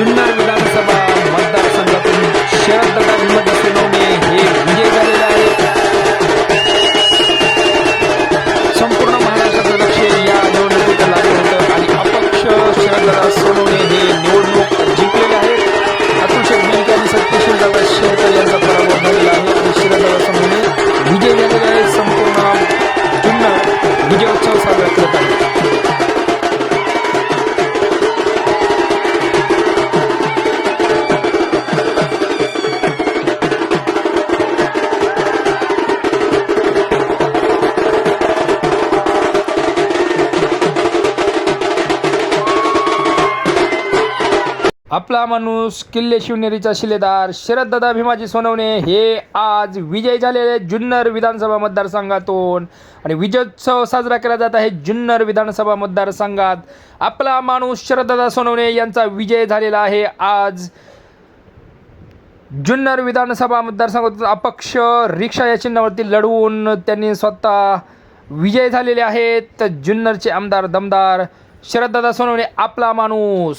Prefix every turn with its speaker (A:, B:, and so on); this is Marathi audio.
A: जुन्नर विधानसभा मतदारसंघातून शरददादा भीमजी सोनवणे हे विजय झालेले आहेत संपूर्ण महाराष्ट्राचं लक्ष या निवडणुकीत लागलं होतं आणि अपक्ष शरददादा सोनवणे हे निवडणूक जिंकलेले आहेत. अतुल शेख बिलकर आणि सत्यशील दादा शेळकर यांचा पराभव आपला माणूस किल्ले शिवनेरीचा शिलेदार शरददादा भीमाजी सोनवणे हे आज विजय झालेले जुन्नर विधानसभा मतदारसंघातून. आणि विजयोत्सव साजरा केला जात आहे जुन्नर विधानसभा मतदारसंघात. आपला माणूस शरददादा सोनवणे यांचा विजय झालेला आहे आज. जुन्नर विधानसभा मतदारसंघातून अपक्ष रिक्षा या चिन्हावरती लढवून त्यांनी स्वतः विजय झालेले आहेत. जुन्नरचे आमदार दमदार शरददादा सोनवणे आपला माणूस.